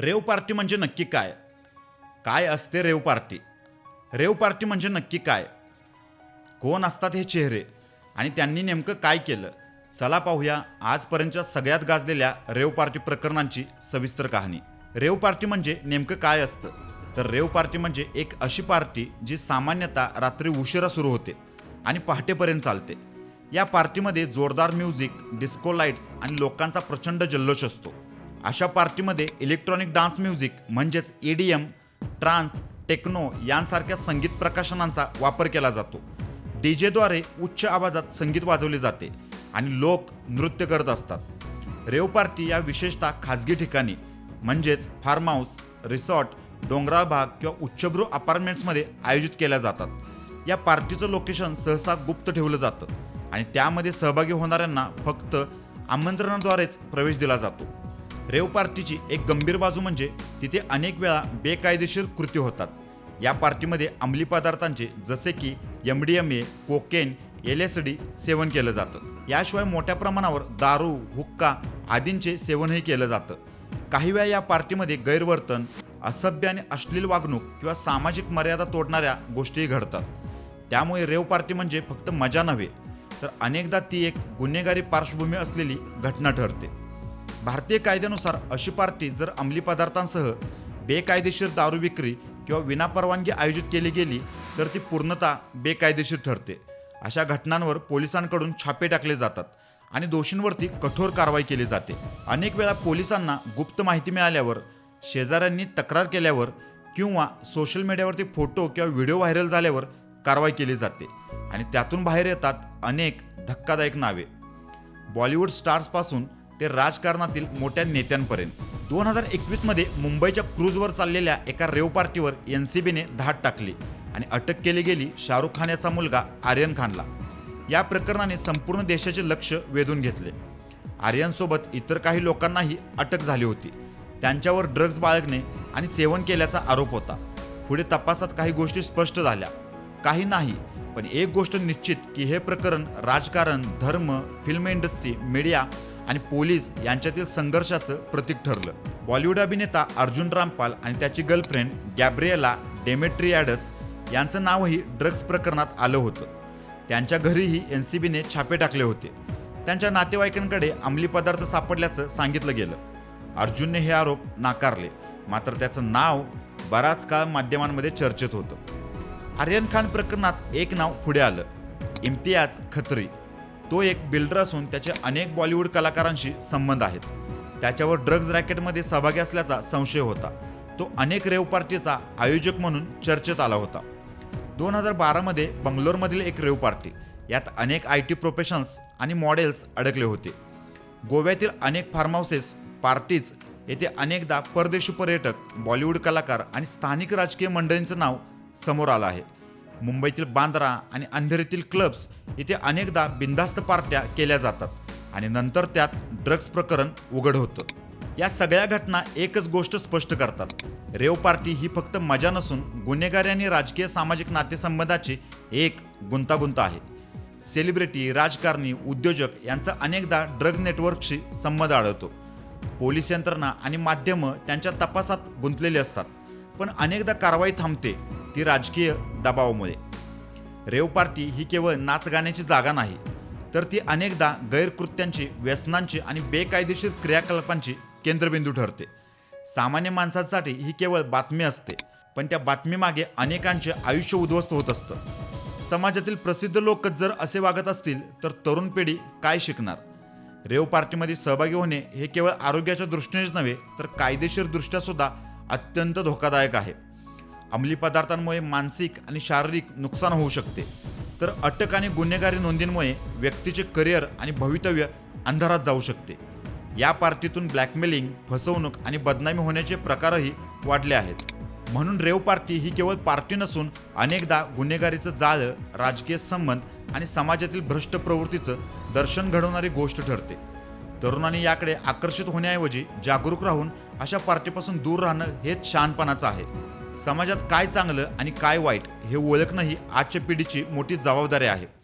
Rave party म्हणजे नक्की काय? काय असते रेव पार्टी? रेव पार्टी म्हणजे नक्की काय? कोण असतात हे चेहरे? आणि त्यांनी नेमकं काय केलं? चला पाहूया आजपर्यंतच्या सगळ्यात गाजलेल्या रेव पार्टी प्रकरणांची सविस्तर कहाणी. रेव पार्टी म्हणजे नेमकं काय असतं? तर रेव पार्टी म्हणजे एक अशी पार्टी जी सामान्यतः रात्री उशिरा सुरू होते आणि पहाटेपर्यंत चालते. या पार्टीमध्ये जोरदार म्युझिक डिस्को लाईट्स आणि लोकांचा प्रचंड जल्लोष असतो. अशा पार्टीमध्ये इलेक्ट्रॉनिक डान्स म्युझिक म्हणजेच E D M trance techno यांसारख्या संगीत प्रकाशनांचा वापर केला जातो. डीजेद्वारे उच्च आवाजात संगीत वाजवले जाते आणि लोक नृत्य करत असतात. रेव पार्टी या विशेषतः खाजगी ठिकाणी म्हणजेच फार्म हाऊस रिसॉर्ट डोंगराळ भाग किंवा उच्चभ्रू अपार्टमेंट्समध्ये आयोजित केल्या जातात. या पार्टीचं लोकेशन सहसा गुप्त ठेवलं जातं आणि त्यामध्ये सहभागी होणाऱ्यांना फक्त आमंत्रणाद्वारेच प्रवेश दिला जातो. रेव पार्टीची एक गंभीर बाजू म्हणजे तिथे अनेक वेळा बेकायदेशीर कृती होतात. या पार्टीमध्ये अंमली पदार्थांचे जसे की M D M A cocaine L S D सेवन केलं जातं. याशिवाय मोठ्या प्रमाणावर दारू हुक्का आदींचे सेवनही केलं जातं. काही वेळा या पार्टीमध्ये गैरवर्तन असभ्य आणि अश्लील वागणूक किंवा सामाजिक मर्यादा तोडणाऱ्या गोष्टीही घडतात. त्यामुळे रेव पार्टी म्हणजे फक्त मजा नव्हे तर अनेकदा ती एक गुन्हेगारी पार्श्वभूमी असलेली घटना ठरते. भारतीय कायद्यानुसार अशी पार्टी जर अंमली पदार्थांसह बेकायदेशीर दारू विक्री किंवा विनापरवानगी आयोजित केली गेली तर ती पूर्णतः बेकायदेशीर ठरते. अशा घटनांवर पोलिसांकडून छापे टाकले जातात आणि दोषींवरती कठोर कारवाई केली जाते. अनेक वेळा पोलिसांना गुप्त माहिती मिळाल्यावर शेजाऱ्यांनी तक्रार केल्यावर किंवा सोशल मीडियावरती फोटो किंवा व्हिडिओ व्हायरल झाल्यावर कारवाई केली जाते आणि त्यातून बाहेर येतात अनेक धक्कादायक नावे. बॉलिवूड स्टार्सपासून ते राजकारणातील मोठ्या नेत्यांपर्यंत. दोन हजार एकवीसमध्ये मुंबईच्या क्रूजवर चाललेल्या एका रेव पार्टीवर एन सी बीने धाड टाकली आणि अटक केली गेली शाहरुख खान याचा मुलगा आर्यन खानला. या प्रकरणाने संपूर्ण देशाचे लक्ष वेधून घेतले. आर्यनसोबत इतर काही लोकांनाही अटक झाली होती. त्यांच्यावर ड्रग्ज बाळगणे आणि सेवन केल्याचा आरोप होता. पुढे तपासात काही गोष्टी स्पष्ट झाल्या. काही नाही पण एक गोष्ट निश्चित की हे प्रकरण राजकारण धर्म फिल्म इंडस्ट्री मीडिया आणि पोलीस यांच्यातील संघर्षाचं प्रतीक ठरलं. बॉलिवूड अभिनेता अर्जुन रामपाल आणि त्याची गर्लफ्रेंड गॅब्रिएला डेमेट्रियाडस यांचं नावही ड्रग्ज प्रकरणात आलं होतं. त्यांच्या घरीही एन सी बीने छापे टाकले होते. त्यांच्या नातेवाईकांकडे अंमली पदार्थ सापडल्याचं सांगितलं गेलं. अर्जुनने हे आरोप नाकारले. मात्र त्याचं नाव बराच काळ माध्यमांमध्ये चर्चेत होतं. आर्यन खान प्रकरणात एक नाव पुढे आलं. इम्तियाज खत्री. तो एक बिल्डर असून त्याचे अनेक बॉलिवूड कलाकारांशी संबंध आहेत. त्याच्यावर ड्रग्ज रॅकेटमध्ये सहभागी असल्याचा संशय होता. तो अनेक रेव पार्टीचा आयोजक म्हणून चर्चेत आला होता. दोन हजार बारामध्ये बंगलोरमधील एक रेव पार्टी यात अनेक आय टी प्रोफेशन्स आणि मॉडेल्स अडकले होते. गोव्यातील अनेक फार्म हाऊसेस पार्टीज येथे अनेकदा परदेशी पर्यटक बॉलिवूड कलाकार आणि स्थानिक राजकीय मंडळींचं नाव समोर आलं आहे. मुंबईतील बांद्रा आणि अंधेरीतील क्लब्स इथे अनेकदा बिनधास्त पार्ट्या केल्या जातात आणि नंतर त्यात ड्रग्ज प्रकरण उघड होतं. या सगळ्या घटना एकच गोष्ट स्पष्ट करतात. रेव पार्टी ही फक्त मजा नसून गुन्हेगारी आणि राजकीय सामाजिक नातेसंबंधाची एक गुंतागुंत आहे. सेलिब्रिटी राजकारणी उद्योजक यांचा अनेकदा ड्रग्ज नेटवर्कशी संबंध आढळतो. पोलीस यंत्रणा आणि माध्यमं त्यांच्या तपासात गुंतलेली असतात. पण अनेकदा कारवाई थांबते ती राजकीय दबावामुळे. रेव पार्टी ही केवळ नाच गाण्याची जागा नाही तर ती अनेकदा गैरकृत्यांची व्यसनांची आणि बेकायदेशीर क्रियाकलापांची केंद्रबिंदू ठरते. सामान्य माणसांसाठी ही केवळ बातमी असते पण त्या बातमीमागे अनेकांचे आयुष्य उद्ध्वस्त होत असतं. समाजातील प्रसिद्ध लोकच जर असे वागत असतील तर तरुण पिढी काय शिकणार? रेव पार्टीमध्ये सहभागी होणे हे केवळ आरोग्याच्या दृष्टीनेच नव्हे तर कायदेशीर अत्यंत धोकादायक आहे. अंमली पदार्थांमुळे मानसिक आणि शारीरिक नुकसान होऊ शकते. तर अटक आणि गुन्हेगारी नोंदींमुळे व्यक्तीचे करिअर आणि भवितव्य अंधारात जाऊ शकते. या पार्टीतून ब्लॅकमेलिंग फसवणूक आणि बदनामी होण्याचे प्रकारही वाढले आहेत. म्हणून रेव पार्टी ही केवळ पार्टी नसून अनेकदा गुन्हेगारीचं जाळं राजकीय संबंध आणि समाजातील भ्रष्ट प्रवृत्तीचं दर्शन घडवणारी गोष्ट ठरते. तरुणांनी याकडे आकर्षित होण्याऐवजी जागरूक राहून अशा पार्टीपासून दूर राहणं हेच शहाणपणाचं आहे. समाजात काय चांगलं आणि काय वाईट हे ओळखणं ही आजच्या पिढीची मोठी जबाबदारी आहे.